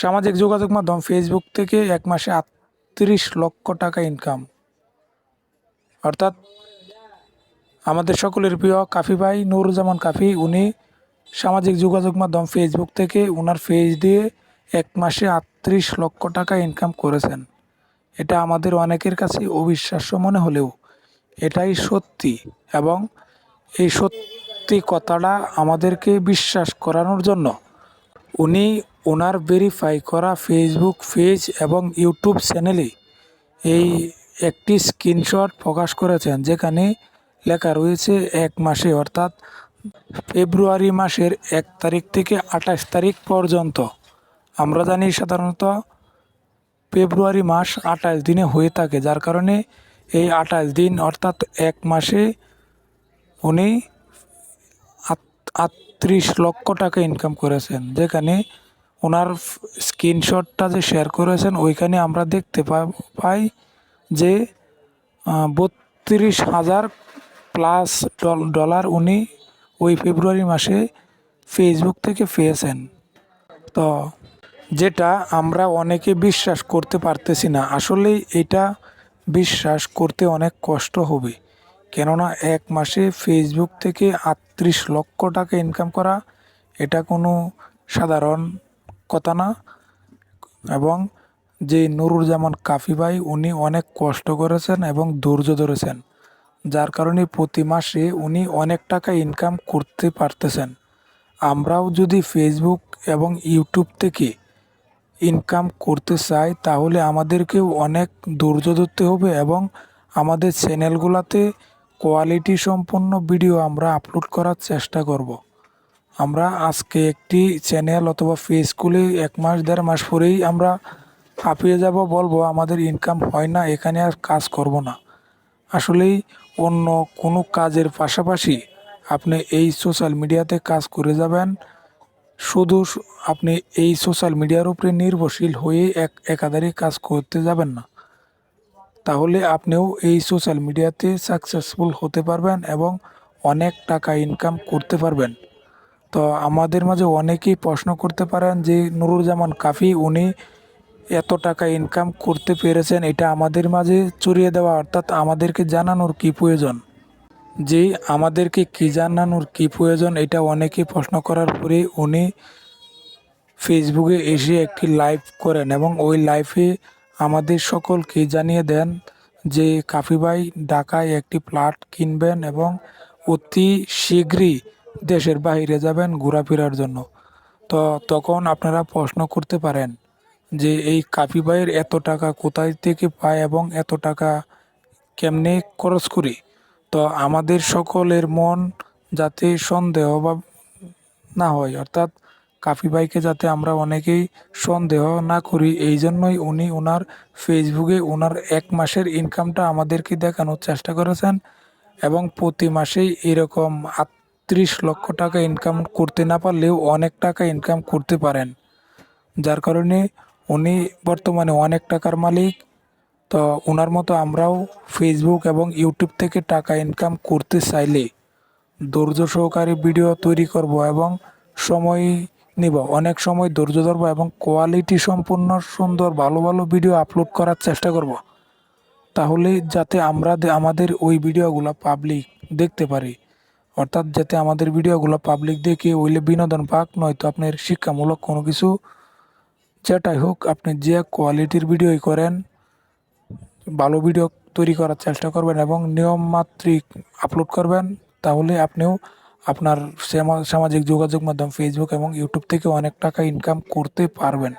সামাজিক যোগাযোগ মাধ্যম ফেসবুক থেকে এক মাসে আটত্রিশ লক্ষ টাকা ইনকাম অর্থাৎ আমাদের সকলের প্রিয় কাফি ভাই নুরুজ্জামান কাফি, উনি সামাজিক যোগাযোগ মাধ্যম ফেসবুক থেকে ওনার পেজ দিয়ে এক মাসে আটত্রিশ লক্ষ টাকা ইনকাম করেছেন। এটা আমাদের অনেকের কাছে অবিশ্বাস্য মনে হলেও এটাই সত্যি এবং এই সত্যি কথাটা আমাদেরকে বিশ্বাস করানোর জন্য উনি ওনার ভেরিফাই করা ফেসবুক পেজ এবং ইউটিউব চ্যানেলে এই একটি স্ক্রিনশট প্রকাশ করেছেন, যেখানে লেখা রয়েছে এক মাসে, অর্থাৎ ফেব্রুয়ারি মাসের এক তারিখ থেকে আঠাশ তারিখ পর্যন্ত। আমরা জানি সাধারণত ফেব্রুয়ারি মাস আঠাশ দিনে হয়ে থাকে, যার কারণে এই আঠাশ দিন, অর্থাৎ এক মাসে উনি আট- আটত্রিশ লক্ষ টাকা ইনকাম করেছেন, যেখানে ওনার স্ক্রিনশটটা যে শেয়ার করেছেন, ওইখানে আমরা দেখতে পাই যে বত্রিশ হাজার প্লাস ডলার উনি ওই ফেব্রুয়ারি মাসে ফেসবুক থেকে পেয়েছেন। তো যেটা আমরা অনেকে বিশ্বাস করতে পারতেছি না। আসলেই এটা বিশ্বাস করতে অনেক কষ্ট হবে। কেননা এক মাসে ফেসবুক থেকে আটত্রিশ লক্ষ টাকা ইনকাম করা, এটা কোনো সাধারণ কথা না। এবং যে নুরুজ্জামান কাফি ভাই, উনি অনেক কষ্ট করেছেন এবং ধৈর্য ধরেছেন। যার কারণে প্রতি মাসে উনি অনেক টাকা ইনকাম করতে পারতেছেন। আমরাও যদি ফেসবুক এবং ইউটিউব থেকে ইনকাম করতে চাই, তাহলে আমাদেরকেও অনেক ধৈর্য ধরতে হবে এবং আমাদের চ্যানেলগুলোতে কোয়ালিটি সম্পন্ন ভিডিও আমরা আপলোড করার চেষ্টা করব। আমরা আজকে একটি চ্যানেল অথবা পেজ খুলে এক মাস, দেড় মাস পরেই আমরা হাঁপিয়ে যাব বলব, আমাদের ইনকাম হয় না, এখানে আর কাজ করব না। আসলেই অন্য কোনো কাজের পাশাপাশি আপনি এই সোশ্যাল মিডিয়াতে কাজ করে যাবেন। শুধু আপনি এই সোশ্যাল মিডিয়ার উপরে নির্ভরশীল হয়ে এক একাধারে কাজ করতে যাবেন না। তাহলে আপনিও এই সোশ্যাল মিডিয়াতে সাকসেসফুল হতে পারবেন এবং অনেক টাকা ইনকাম করতে পারবেন। তো আমাদের মাঝে অনেকেই প্রশ্ন করতে পারেন যে, নুরুজ্জামান কাফি উনি এত টাকা ইনকাম করতে পেরেছেন, এটা আমাদের মাঝে চড়িয়ে দেওয়া, অর্থাৎ আমাদেরকে জানানোর কি প্রয়োজন? যে আমাদেরকে কি জানানোর কি প্রয়োজন, এটা অনেকে প্রশ্ন করার পরে উনি ফেসবুকে এসে একটি লাইভ করেন এবং ওই লাইভে আমাদের সকলকে জানিয়ে দেন যে কাফিবাই ঢাকায় একটি প্লট কিনবেন এবং অতি শীঘ্রই দেশের বাইরে যাবেন ঘোরাফেরার জন্য। তো তখন আপনারা প্রশ্ন করতে পারেন যে এই কাফি ভাইয়ের এত টাকা কোথায় থেকে পায় এবং এত টাকা কেমনে খরচ করি? তো আমাদের সকলের মন যাতে সন্দেহ বা না হয়, অর্থাৎ কাফি ভাইকে যাতে আমরা অনেকেই সন্দেহ না করি, এই জন্যই উনি ওনার ফেসবুকে ওনার এক মাসের ইনকামটা আমাদেরকে দেখানোর চেষ্টা করেছেন এবং প্রতি মাসেই এরকম আটত্রিশ লক্ষ টাকা ইনকাম করতে না পারলেও অনেক টাকা ইনকাম করতে পারেন। যার কারণে উনি বর্তমানে অনেক টাকার মালিক। তো ওনার মতো আমরাও ফেসবুক এবং ইউটিউব থেকে টাকা ইনকাম করতে চাইলে ধৈর্য সহকারে ভিডিও তৈরি করব এবং সময় নিব। অনেক সময় ধৈর্য ধরবো এবং কোয়ালিটি সম্পূর্ণ সুন্দর, ভালো ভালো ভিডিও আপলোড করার চেষ্টা করব। তাহলে যাতে আমরা আমাদের ওই ভিডিওগুলো পাবলিক দেখতে পারি। অর্থাৎ যাতে আমাদের ভিডিওগুলো পাবলিক দেখে ওইলে বিনোদন পাক, নয়তো আপনার শিক্ষামূলক কোনো কিছু। যেটাই হোক, আপনি যে কোয়ালিটির ভিডিওই করেন, ভালো ভিডিও তৈরি করার চেষ্টা করবেন এবং নিয়মমাত্রিক আপলোড করবেন, তাহলে আপনিও আপনার সামাজিক যোগাযোগ মাধ্যম ফেসবুক এবং ইউটিউব থেকে অনেক টাকা ইনকাম করতে পারবেন।